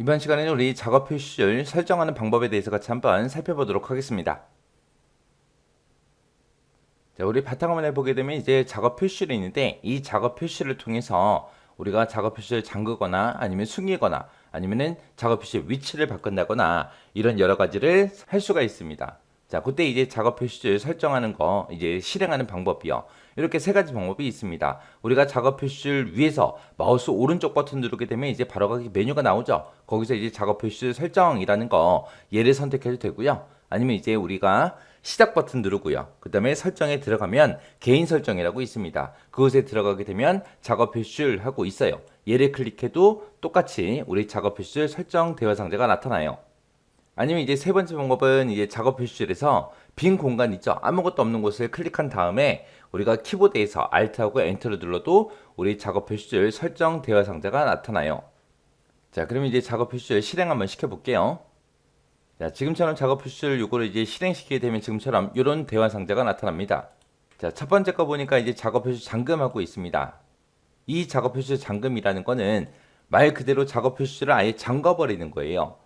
이번 시간에는 우리 작업 표시를 설정하는 방법에 대해서 같이 한번 살펴보도록 하겠습니다. 자, 우리 바탕화면에 보게 되면 이제 작업 표시를 있는데 이 작업 표시를 통해서 우리가 작업 표시를 잠그거나 아니면 숨기거나 아니면은 작업 표시 위치를 바꾼다거나 이런 여러 가지를 할 수가 있습니다. 자, 그때 이제 작업 표시를 설정하는 거 이제 실행하는 방법이요. 이렇게 세 가지 방법이 있습니다. 우리가 작업 표시를 위해서 마우스 오른쪽 버튼 누르게 되면 이제 바로 가기 메뉴가 나오죠. 거기서 이제 작업 표시 설정이라는 거 얘를 선택해도 되고요. 아니면 이제 우리가 시작 버튼 누르고요. 그 다음에 설정에 들어가면 개인 설정이라고 있습니다. 그곳에 들어가게 되면 작업 표시를 하고 있어요. 얘를 클릭해도 똑같이 우리 작업 표시 설정 대화 상자가 나타나요. 아니면 이제 세 번째 방법은 이제 작업 표시실에서 빈 공간 있죠. 아무것도 없는 곳을 클릭한 다음에 우리가 키보드에서 Alt하고 Enter를 눌러도 우리 작업 표시줄 설정 대화 상자가 나타나요. 자, 그럼 이제 작업 표시줄 실행 한번 시켜볼게요. 자, 지금처럼 작업 표시를 요거를 이제 실행시키게 되면 지금처럼 이런 대화 상자가 나타납니다. 자, 첫 번째 거 보니까 이제 작업 표시 잠금하고 있습니다. 이 작업 표시 잠금이라는 거는 말 그대로 작업 표시를 아예 잠가버리는 거예요.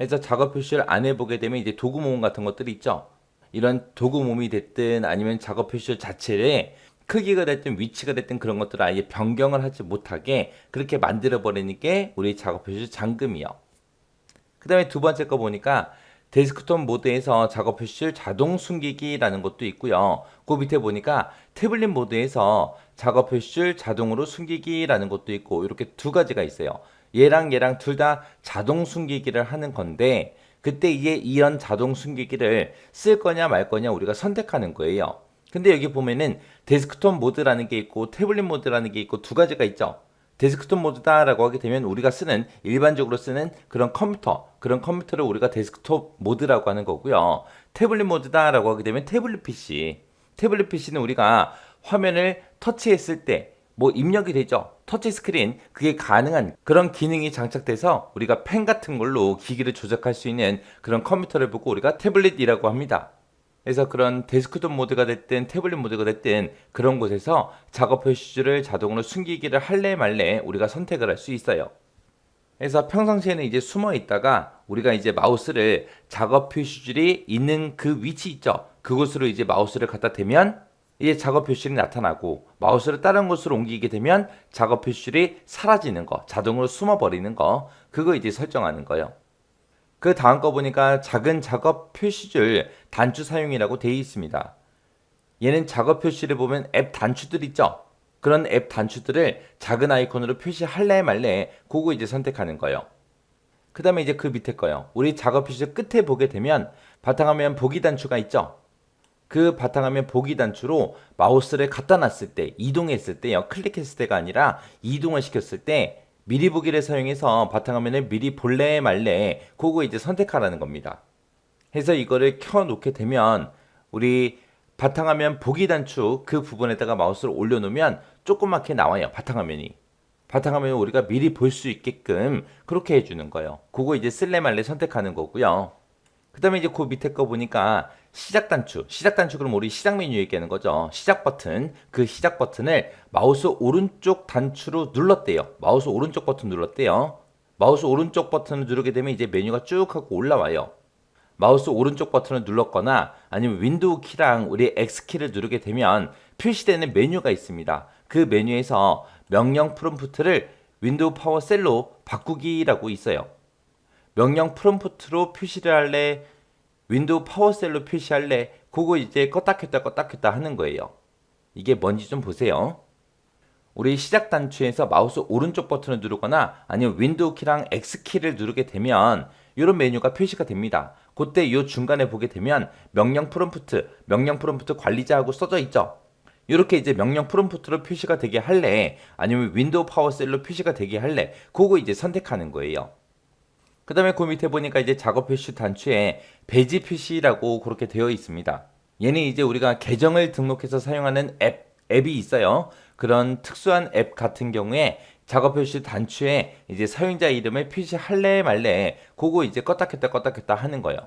해서 작업 표시를 안 해보게 되면 이제 도구 모음 같은 것들이 있죠. 이런 도구 모음이 됐든 아니면 작업 표시 자체를 크기가 됐든 위치가 됐든 그런 것들을 아예 변경을 하지 못하게 그렇게 만들어 버리는 게 우리 작업 표시 잠금이요. 그 다음에 두 번째 거 보니까 데스크톱 모드에서 작업 표시를 자동 숨기기라는 것도 있고요. 그 밑에 보니까 태블릿 모드에서 작업 표시를 자동으로 숨기기라는 것도 있고 이렇게 두 가지가 있어요. 얘랑 얘랑 둘 다 자동 숨기기를 하는 건데 그때 이게 이런 자동 숨기기를 쓸 거냐 말 거냐 우리가 선택하는 거예요. 근데 여기 보면은 데스크톱 모드라는 게 있고 태블릿 모드라는 게 있고 두 가지가 있죠. 데스크톱 모드다라고 하게 되면 우리가 쓰는 일반적으로 쓰는 그런 컴퓨터 그런 컴퓨터를 우리가 데스크톱 모드라고 하는 거고요. 태블릿 모드다라고 하게 되면 태블릿 PC 태블릿 PC는 우리가 화면을 터치했을 때 뭐 입력이 되죠. 터치 스크린 그게 가능한 그런 기능이 장착돼서 우리가 펜 같은 걸로 기기를 조작할 수 있는 그런 컴퓨터를 보고 우리가 태블릿이라고 합니다. 그래서 그런 데스크톱 모드가 됐든 태블릿 모드가 됐든 그런 곳에서 작업 표시줄을 자동으로 숨기기를 할래 말래 우리가 선택을 할 수 있어요. 그래서 평상시에는 이제 숨어 있다가 우리가 이제 마우스를 작업 표시줄이 있는 그 위치 있죠. 그곳으로 이제 마우스를 갖다 대면 이제 작업 표시줄이 나타나고 마우스를 다른 곳으로 옮기게 되면 작업 표시줄이 사라지는 거, 자동으로 숨어 버리는 거, 그거 이제 설정하는 거예요. 그 다음 거 보니까 작은 작업 표시줄 단추 사용이라고 되어 있습니다. 얘는 작업 표시를 보면 앱 단추들 있죠? 그런 앱 단추들을 작은 아이콘으로 표시할래 말래 그거 이제 선택하는 거예요. 그 다음에 이제 그 밑에 거요. 우리 작업 표시 끝에 보게 되면 바탕화면 보기 단추가 있죠? 그 바탕화면 보기 단추로 마우스를 갖다 놨을 때, 이동했을 때요. 클릭했을 때가 아니라 이동을 시켰을 때 미리 보기를 사용해서 바탕화면을 미리 볼래 말래 그거 이제 선택하라는 겁니다. 해서 이거를 켜 놓게 되면 우리 바탕화면 보기 단추 그 부분에다가 마우스를 올려놓으면 조그맣게 나와요. 바탕화면이. 바탕화면을 우리가 미리 볼 수 있게끔 그렇게 해주는 거예요. 그거 이제 쓸래 말래 선택하는 거고요. 그 다음에 이제 그 밑에 거 보니까 시작 단추. 시작 그럼 우리 시작 메뉴에 있는 거죠. 시작 버튼. 그 시작 버튼을 마우스 오른쪽 단추로 눌렀대요. 마우스 오른쪽 버튼 눌렀대요. 마우스 오른쪽 버튼을 누르게 되면 이제 메뉴가 쭉 하고 올라와요. 마우스 오른쪽 버튼을 눌렀거나 아니면 윈도우 키랑 우리 X 키를 누르게 되면 표시되는 메뉴가 있습니다. 그 메뉴에서 명령 프롬프트를 윈도우 파워 셀로 바꾸기라고 있어요. 명령 프롬프트로 표시를 할래, 윈도우 파워셀로 표시할 래, 그거 이제 껐다 켰다 껐다 켰다 하는 거예요. 이게 뭔지 좀 보세요. 우리 시작 단추에서 마우스 오른쪽 버튼을 누르거나 아니면 윈도우 키랑 X 키를 누르게 되면 이런 메뉴가 표시가 됩니다. 그때 이 중간에 보게 되면 명령 프롬프트, 명령 프롬프트 관리자하고 써져 있죠. 이렇게 이제 명령 프롬프트로 표시가 되게 할래, 아니면 윈도우 파워셀로 표시가 되게 할래, 그거 이제 선택하는 거예요. 그 다음에 그 밑에 보니까 이제 작업 표시 단추에 배지 표시라고 그렇게 되어 있습니다. 얘는 이제 우리가 계정을 등록해서 사용하는 앱, 앱이 있어요. 그런 특수한 앱 같은 경우에 작업 표시 단추에 이제 사용자 이름을 표시할래 말래 그거 이제 껐다 켰다 껐다 켰다 하는 거예요.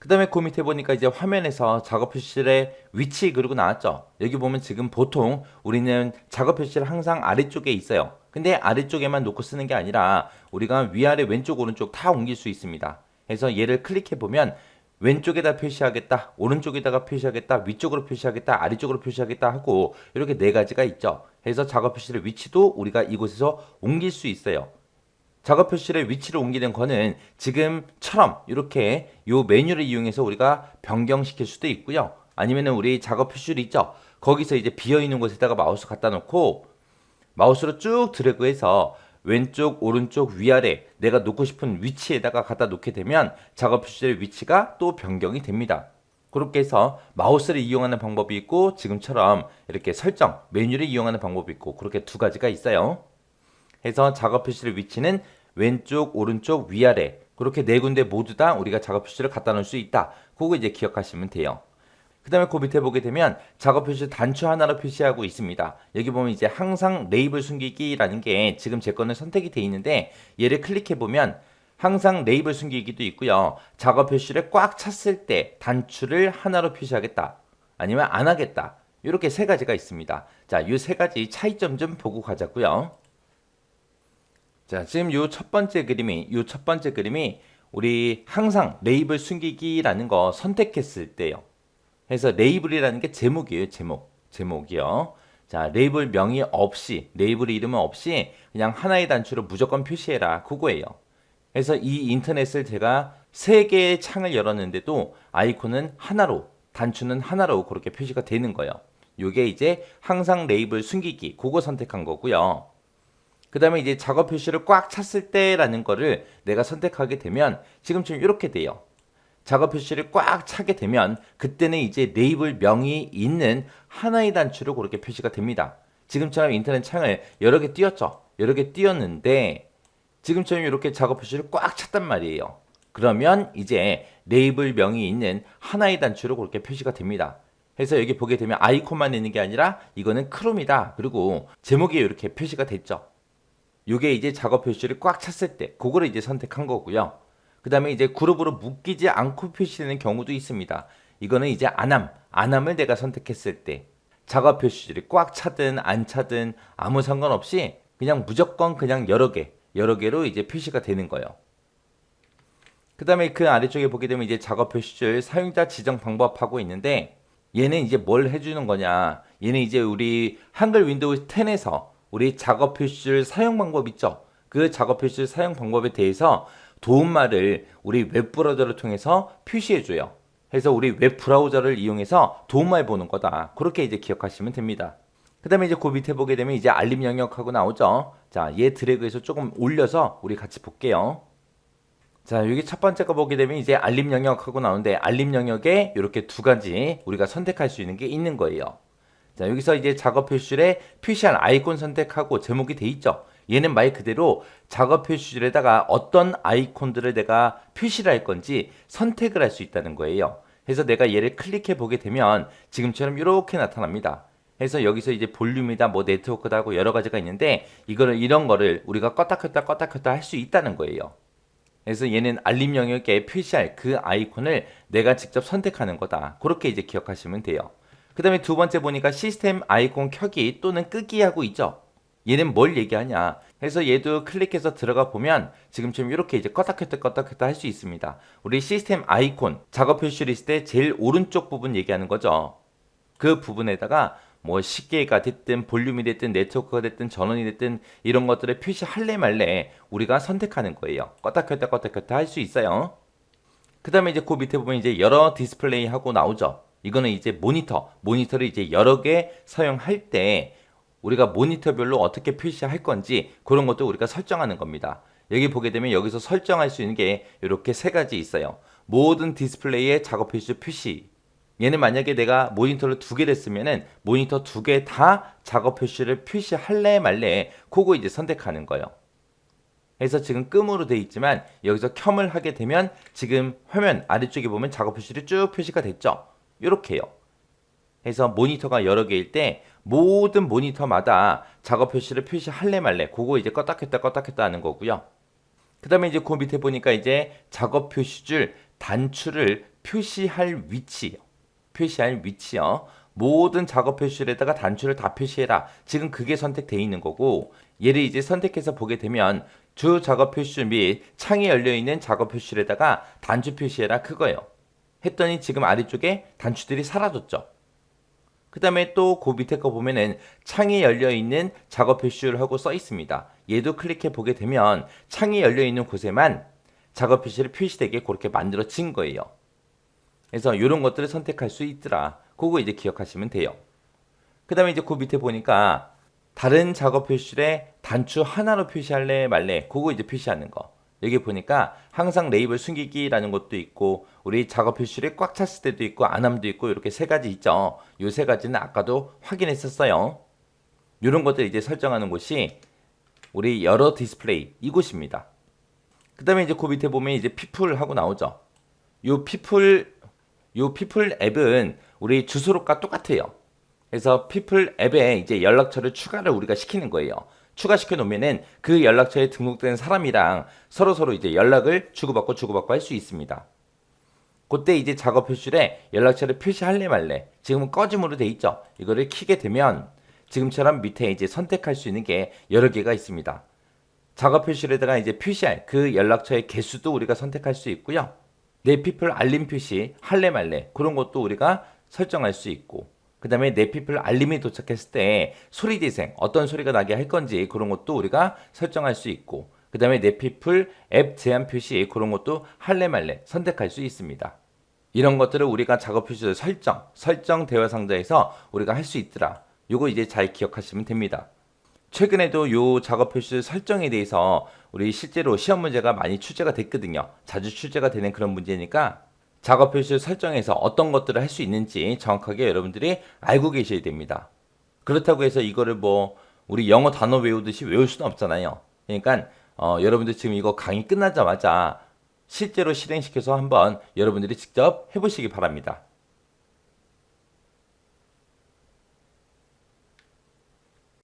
그 다음에 그 밑에 보니까 이제 화면에서 작업 표시의 위치 그리고 나왔죠. 여기 보면 지금 보통 우리는 작업 표시를 항상 아래쪽에 있어요. 근데 아래쪽에만 놓고 쓰는 게 아니라 우리가 위아래 왼쪽 오른쪽 다 옮길 수 있습니다. 그래서 얘를 클릭해 보면 왼쪽에다 표시하겠다, 오른쪽에다가 표시하겠다, 위쪽으로 표시하겠다, 아래쪽으로 표시하겠다 하고 이렇게 네 가지가 있죠. 그래서 작업 표시의 위치도 우리가 이곳에서 옮길 수 있어요. 작업 표시의 위치를 옮기는 거는 지금처럼 이렇게 요 메뉴를 이용해서 우리가 변경시킬 수도 있고요. 아니면은 우리 작업 표시를 있죠. 거기서 이제 비어 있는 곳에다가 마우스 갖다 놓고 마우스로 쭉 드래그해서 왼쪽, 오른쪽, 위아래 내가 놓고 싶은 위치에다가 갖다 놓게 되면 작업 표시의 위치가 또 변경이 됩니다. 그렇게 해서 마우스를 이용하는 방법이 있고 지금처럼 이렇게 설정, 메뉴를 이용하는 방법이 있고 그렇게 두 가지가 있어요. 해서 작업 표시의 위치는 왼쪽, 오른쪽, 위아래 그렇게 네 군데 모두 다 우리가 작업 표시를 갖다 놓을 수 있다. 그거 이제 기억하시면 돼요. 그 다음에 그 밑에 보게 되면 작업 표시 단추 하나로 표시하고 있습니다. 여기 보면 이제 항상 레이블 숨기기라는 게 지금 제 거는 선택이 돼 있는데 얘를 클릭해 보면 항상 레이블 숨기기도 있고요. 작업 표시를 꽉 찼을 때 단추를 하나로 표시하겠다. 아니면 안 하겠다. 이렇게 세 가지가 있습니다. 자, 이 세 가지 차이점 좀 보고 가자고요. 자, 지금 요 첫 번째 그림이 요 첫 번째 그림이 우리 항상 레이블 숨기기라는 거 선택했을 때요. 그래서 레이블이라는 게 제목이에요. 제목. 제목이요. 자, 레이블 명의 없이 레이블 이름은 없이 그냥 하나의 단추로 무조건 표시해라. 그거예요. 그래서 이 인터넷을 제가 세 개의 창을 열었는데도 아이콘은 하나로 단추는 하나로 그렇게 표시가 되는 거예요. 요게 이제 항상 레이블 숨기기 그거 선택한 거고요. 그 다음에 이제 작업 표시를 꽉 찼을 때라는 거를 내가 선택하게 되면 지금처럼 이렇게 돼요. 작업 표시를 꽉 차게 되면 그때는 이제 레이블 명이 있는 하나의 단추로 그렇게 표시가 됩니다. 지금처럼 인터넷 창을 여러 개 띄웠죠. 여러 개 띄웠는데 지금처럼 이렇게 작업 표시를 꽉 찼단 말이에요. 그러면 이제 레이블 명이 있는 하나의 단추로 그렇게 표시가 됩니다. 그래서 여기 보게 되면 아이콘만 있는 게 아니라 이거는 크롬이다. 그리고 제목이 이렇게 표시가 됐죠. 이게 이제 작업 표시를 꽉 찼을 때 그거를 이제 선택한 거고요. 그 다음에 이제 그룹으로 묶이지 않고 표시되는 경우도 있습니다. 이거는 이제 안함, 안함을 내가 선택했을 때 작업 표시를 꽉 차든 안 차든 아무 상관없이 그냥 무조건 그냥 여러 개, 여러 개로 이제 표시가 되는 거예요. 그 다음에 그 아래쪽에 보게 되면 이제 작업 표시줄 사용자 지정 방법하고 있는데 얘는 이제 뭘 해주는 거냐. 얘는 이제 우리 한글 윈도우 10에서 우리 작업 표시줄 사용 방법 있죠. 그 작업 표시줄 사용 방법에 대해서 도움말을 우리 웹 브라우저를 통해서 표시해 줘요. 그래서 우리 웹 브라우저를 이용해서 도움말 보는 거다. 그렇게 이제 기억하시면 됩니다. 그 다음에 이제 그 밑에 보게 되면 이제 알림 영역하고 나오죠. 자, 얘 드래그해서 조금 올려서 우리 같이 볼게요. 자, 여기 첫 번째 거 보게 되면 이제 알림 영역하고 나오는데 알림 영역에 이렇게 두 가지 우리가 선택할 수 있는 게 있는 거예요. 자, 여기서 이제 작업 표시줄에 표시한 아이콘 선택하고 제목이 돼 있죠. 얘는 말 그대로 작업 표시줄에다가 어떤 아이콘들을 내가 표시를 할 건지 선택을 할 수 있다는 거예요. 그래서 내가 얘를 클릭해 보게 되면 지금처럼 이렇게 나타납니다. 그래서 여기서 이제 볼륨이다, 뭐 네트워크다 하고 여러 가지가 있는데 이거를 이런 거를 우리가 껐다 켰다 껐다 켰다 할 수 있다는 거예요. 그래서 얘는 알림 영역에 표시할 그 아이콘을 내가 직접 선택하는 거다. 그렇게 이제 기억하시면 돼요. 그 다음에 두 번째 보니까 시스템 아이콘 켜기 또는 끄기 하고 있죠. 얘는 뭘 얘기하냐. 그래서 얘도 클릭해서 들어가 보면 지금처럼 이렇게 이제 껐다 켰다 껐다 켰다 할 수 있습니다. 우리 시스템 아이콘 작업 표시 리스트의 제일 오른쪽 부분 얘기하는 거죠. 그 부분에다가 뭐 시계가 됐든 볼륨이 됐든 네트워크가 됐든 전원이 됐든 이런 것들을 표시할래 말래 우리가 선택하는 거예요. 껐다 켰다 껐다 켰다 할 수 있어요. 그 다음에 이제 그 밑에 보면 이제 여러 디스플레이 하고 나오죠. 이거는 이제 모니터, 모니터를 이제 여러 개 사용할 때 우리가 모니터별로 어떻게 표시할 건지 그런 것도 우리가 설정하는 겁니다. 여기 보게 되면 여기서 설정할 수 있는 게 이렇게 세 가지 있어요. 모든 디스플레이의 작업 표시 표시. 얘는 만약에 내가 모니터를 두 개를 쓰면은 모니터 두 개 다 작업 표시를 표시할래 말래 그거 이제 선택하는 거예요. 그래서 지금 끔으로 돼 있지만 여기서 켬을 하게 되면 지금 화면 아래쪽에 보면 작업 표시를 쭉 표시가 됐죠. 이렇게요. 해서 모니터가 여러 개일 때 모든 모니터마다 작업 표시를 표시할래 말래 그거 이제 껐다 켰다 껐다 켰다 하는 거고요. 그 다음에 이제 그 밑에 보니까 이제 작업 표시줄 단추를 표시할 위치 표시할 위치요. 모든 작업 표시줄에다가 단추를 다 표시해라. 지금 그게 선택되어 있는 거고 얘를 이제 선택해서 보게 되면 주 작업 표시 및 창이 열려 있는 작업 표시에다가 단추 표시해라 그거예요. 했더니 지금 아래쪽에 단추들이 사라졌죠. 그 다음에 또 그 밑에 거 보면은 창이 열려 있는 작업 표시를 하고 써 있습니다. 얘도 클릭해 보게 되면 창이 열려 있는 곳에만 작업 표시를 표시되게 그렇게 만들어진 거예요. 그래서 이런 것들을 선택할 수 있더라. 그거 이제 기억하시면 돼요. 그 다음에 이제 그 밑에 보니까 다른 작업 표시에 단추 하나로 표시할래 말래 그거 이제 표시하는 거. 여기 보니까 항상 레이블 숨기기라는 것도 있고 우리 작업 표시를 꽉 찼을 때도 있고 안함도 있고 이렇게 세 가지 있죠. 요 세 가지는 아까도 확인했었어요. 이런 것들 이제 설정하는 곳이 우리 여러 디스플레이 이곳입니다. 그 다음에 이제 그 밑에 보면 이제 피플 하고 나오죠. 요 피플 요 피플 앱은 우리 주소록과 똑같아요. 그래서 피플 앱에 이제 연락처를 추가를 우리가 시키는 거예요. 추가시켜 놓으면은 그 연락처에 등록된 사람이랑 서로 서로 이제 연락을 주고받고 주고받고 할 수 있습니다. 그때 이제 작업 표시에 연락처를 표시할래 말래 지금은 꺼짐으로 돼 있죠. 이거를 키게 되면 지금처럼 밑에 이제 선택할 수 있는 게 여러 개가 있습니다. 작업 표시에다가 이제 표시할 그 연락처의 개수도 우리가 선택할 수 있고요. 내 피플 알림 표시 할래 말래 그런 것도 우리가 설정할 수 있고 그 다음에 내 피플 알림이 도착했을 때 소리 재생 어떤 소리가 나게 할 건지 그런 것도 우리가 설정할 수 있고 그 다음에 내 피플 앱 제한 표시 그런 것도 할래 말래 선택할 수 있습니다. 이런 것들을 우리가 작업 표시를 설정, 설정 대화 상자에서 우리가 할 수 있더라. 요거 이제 잘 기억하시면 됩니다. 최근에도 요 작업 표시 설정에 대해서 우리 실제로 시험 문제가 많이 출제가 됐거든요. 자주 출제가 되는 그런 문제니까 작업 표시 설정에서 어떤 것들을 할 수 있는지 정확하게 여러분들이 알고 계셔야 됩니다. 그렇다고 해서 이거를 뭐 우리 영어 단어 외우듯이 외울 수는 없잖아요. 그러니까 어, 여러분들 지금 이거 강의 끝나자마자 실제로 실행시켜서 한번 여러분들이 직접 해보시기 바랍니다.